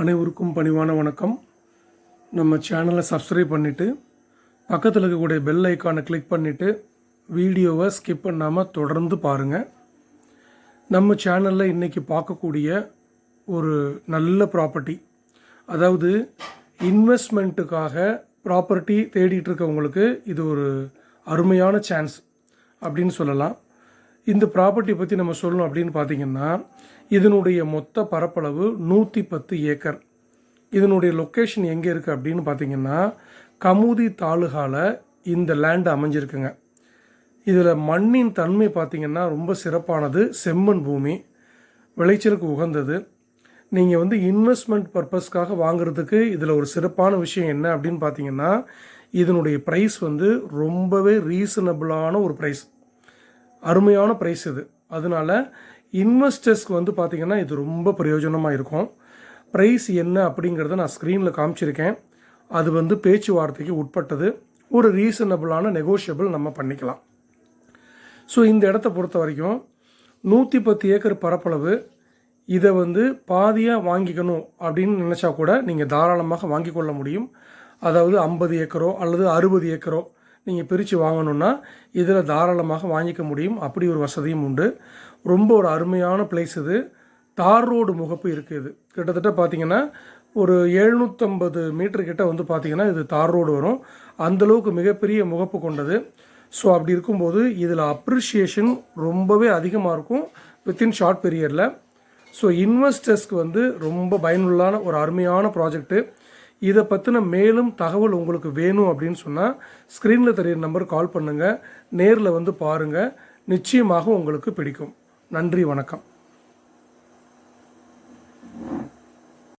அனைவருக்கும் பணிவான வணக்கம். நம்ம சேனலை சப்ஸ்கிரைப் பண்ணிவிட்டு பக்கத்தில் இருக்கக்கூடிய பெல் ஐக்கானை கிளிக் பண்ணிவிட்டு வீடியோவை ஸ்கிப் பண்ணாமல் தொடர்ந்து பாருங்கள் நம்ம சேனலில் இன்றைக்கி பார்க்கக்கூடிய ஒரு நல்ல ப்ராப்பர்ட்டி அதாவது இன்வெஸ்ட்மெண்ட்டுக்காக ப்ராப்பர்ட்டி தேடிட்டு இருக்கவங்களுக்கு இது ஒரு அருமையான சான்ஸ் அப்படின்னு சொல்லலாம். இந்த ப்ராப்பர்ட்டி பற்றி நம்ம சொல்லணும் அப்படின்னு பார்த்தீங்கன்னா இதனுடைய மொத்த பரப்பளவு நூற்றி பத்து ஏக்கர். இதனுடைய லொக்கேஷன் எங்கே இருக்குது அப்படின்னு பார்த்தீங்கன்னா கமுதி தாலுகாவில் இந்த லேண்ட் அமைஞ்சிருக்குங்க. இதில் மண்ணின் தன்மை பார்த்திங்கன்னா ரொம்ப சிறப்பானது செம்மண் பூமி விளைச்சலுக்கு உகந்தது. நீங்கள் வந்து இன்வெஸ்ட்மெண்ட் பர்பஸ்க்காக வாங்குறதுக்கு இதில் ஒரு சிறப்பான விஷயம் என்ன அப்படின்னு பார்த்தீங்கன்னா இதனுடைய ப்ரைஸ் வந்து ரொம்பவே ரீசனபிளான ஒரு ப்ரைஸ் அருமையான ப்ரைஸ் இது. அதனால இன்வெஸ்டர்ஸ்க்கு வந்து பார்த்திங்கன்னா இது ரொம்ப பிரயோஜனமாக இருக்கும். ப்ரைஸ் என்ன அப்படிங்கிறத நான் ஸ்க்ரீனில் காமிச்சிருக்கேன். அது வந்து பேச்சுவார்த்தைக்கு உட்பட்டது. ஒரு ரீசனபிளான நெகோஷியபிள் நம்ம பண்ணிக்கலாம். ஸோ இந்த இடத்த பொறுத்த வரைக்கும் நூற்றி பத்து ஏக்கர் பரப்பளவு. இதை வந்து பாதியாக வாங்கிக்கணும் அப்படின்னு நினச்சா கூட நீங்கள் தாராளமாக வாங்கி கொள்ள முடியும். அதாவது ஐம்பது ஏக்கரோ அல்லது அறுபது ஏக்கரோ நீங்கள் பிரித்து வாங்கணுன்னா இதில் தாராளமாக வாங்கிக்க முடியும். அப்படி ஒரு வசதியும் உண்டு. ரொம்ப ஒரு அருமையான பிளேஸ் இது. தார் ரோடு முகப்பு இருக்குது இது. கிட்டத்தட்ட பார்த்தீங்கன்னா ஒரு எழுநூற்றம்பது மீட்டர் கிட்ட வந்து பார்த்தீங்கன்னா இது தார் ரோடு வரும். அந்தளவுக்கு மிகப்பெரிய முகப்பு கொண்டது. ஸோ அப்படி இருக்கும்போது இதில் அப்ரிஷியேஷன் ரொம்பவே அதிகமாக இருக்கும். வித்தின் ஷார்ட் பீரியடில் ஸோ இன்வெஸ்டர்ஸ்க்கு வந்து ரொம்ப பயனுள்ளான ஒரு அருமையான ப்ராஜெக்ட்டு இதை பற்றின மேலும் தகவல் உங்களுக்கு வேணும் அப்படின்னு சொன்னால் ஸ்க்ரீனில் தெரியிற நம்பர் கால் பண்ணுங்கள் நேரில் வந்து பாருங்கள் நிச்சயமாக உங்களுக்கு பிடிக்கும். நன்றி வணக்கம்.